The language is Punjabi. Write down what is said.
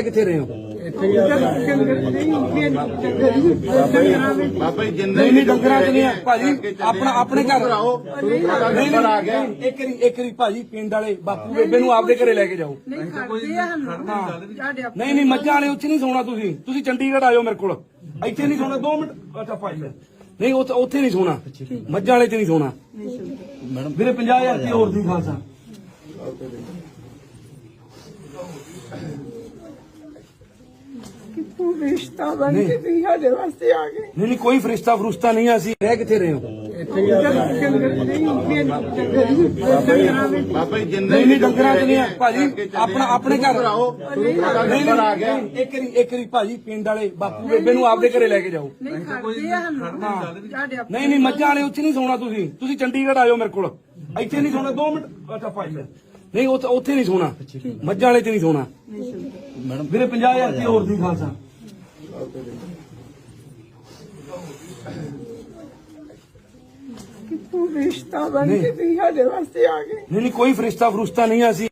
ਰਹਿ ਕਿੱਥੇ ਰਹੇ ਹੋ ਬਾਬਾ ਜੀ ਜਿੰਨੇ ਨਹੀਂ ਨਹੀਂ ਡੰਗਰਾਂ ਚ ਨਹੀਂ ਆ ਭਾਜੀ ਆਪਣਾ ਆਪਣੇ ਘਰ ਆਓ ਨਹੀਂ ਨਹੀਂ ਆ ਗਿਆ ਇੱਕ ਰੀ ਇੱਕ ਰੀ ਭਾਜੀ ਪਿੰਡ ਵਾਲੇ ਬਾਪੂ ਬੇਬੇ ਨੂੰ ਆਪਦੇ ਘਰੇ ਲੈ ਕੇ ਜਾਓ ਨਹੀਂ ਖੜਦੇ ਆ ਸਾਨੂੰ ਸਾਡੇ ਨਹੀਂ ਨਹੀਂ ਮੱਝਾਂ ਵਾਲੇ ਉੱਥੇ ਨਹੀਂ ਸੌਣਾ ਤੁਸੀਂ ਤੁਸੀਂ ਚੰਡੀਗੜ੍ਹ ਆਇਓ ਮੇਰੇ ਕੋਲ ਇੱਥੇ ਨਹੀਂ ਸੌਣਾ 2 ਮਿੰਟ ਅੱਛਾ ਭਾਈ ਲੈ। ਨਹੀਂ ਉੱਥੇ ਉੱਥੇ ਨਹੀਂ ਸੌਣਾ ਮੱਝਾਂ ਵਾਲੇ ਚ ਨਹੀਂ ਸੌਣਾ ਮੈਡਮ ਵੀਰੇ 50000 ਰੁਪਏ ਹੋਰ ਦੀ ਖਾਲਸਾ ਤੂੰ ਰਿਸ਼ਤਾ ਬਣ ਕੇ ਵੀ ਸਾਡੇ ਵਾਸਤੇ ਆ ਗਏ। ਨਹੀਂ ਨਹੀਂ ਕੋਈ ਫਰਿਸ਼ਤਾ ਫਰੁਸ਼ਤਾ ਨਹੀਂ ਆ, ਅਸੀਂ ਰਹਿ ਕਿੱਥੇ ਰਹੇ ਹੋ? ਬਾਬਾ ਜੀ ਜਿੰਨੇ ਨਹੀਂ ਨਹੀਂ ਡੰਗਰਾਂ ਚ ਨਹੀਂ ਆ ਭਾਜੀ ਆਪਣਾ ਆਪਣੇ ਘਰ ਆਓ ਨਹੀਂ ਆ ਗਿਆ। ਨਹੀਂ ਇੱਕ ਰੀ ਇੱਕ ਰੀ ਭਾਜੀ ਪਿੰਡ ਵਾਲੇ ਬਾਪੂ ਬੇਬੇ ਨੂੰ ਆਪਦੇ ਘਰੇ ਲੈ ਕੇ ਜਾਓ। ਨਹੀਂ ਖੜਦੇ ਆ ਸਾਨੂੰ। ਸਾਡੇ ਨਹੀਂ ਨਹੀਂ ਮੱਝਾਂ ਵਾਲੇ ਉੱਥੇ ਨਹੀਂ ਸੌਣਾ ਤੁਸੀਂ। ਤੁਸੀਂ ਚੰਡੀਗੜ੍ਹ ਆਇਓ ਮੇਰੇ ਕੋਲ। ਇੱਥੇ ਨਹੀਂ ਸੌਣਾ। 2 ਮਿੰਟ ਅੱਛਾ ਭਾਈ। ਨਹੀਂ ਉੱਥੇ ਉੱਥੇ ਨਹੀਂ ਸੌਣਾ। ਮੱਝਾਂ ਵਾਲੇ ਚ ਨਹੀਂ ਸੌਣਾ। ਮੈਡਮ ਵੀਰੇ 50000 ਰੁਪਏ ਹੋਰ ਦੀ ਖਾਲਸਾ। ਤੂੰ ਰਿਸ਼ਤਾ ਬਣ ਕੇ ਵੀ ਸਾਡੇ ਵਾਸਤੇ ਆ ਗਏ? ਨਹੀਂ ਨਹੀਂ ਕੋਈ ਫਰਿਸ਼ਤਾ ਫਰੁਸ਼ਤਾ ਨਹੀਂ ਆ, ਅਸੀਂ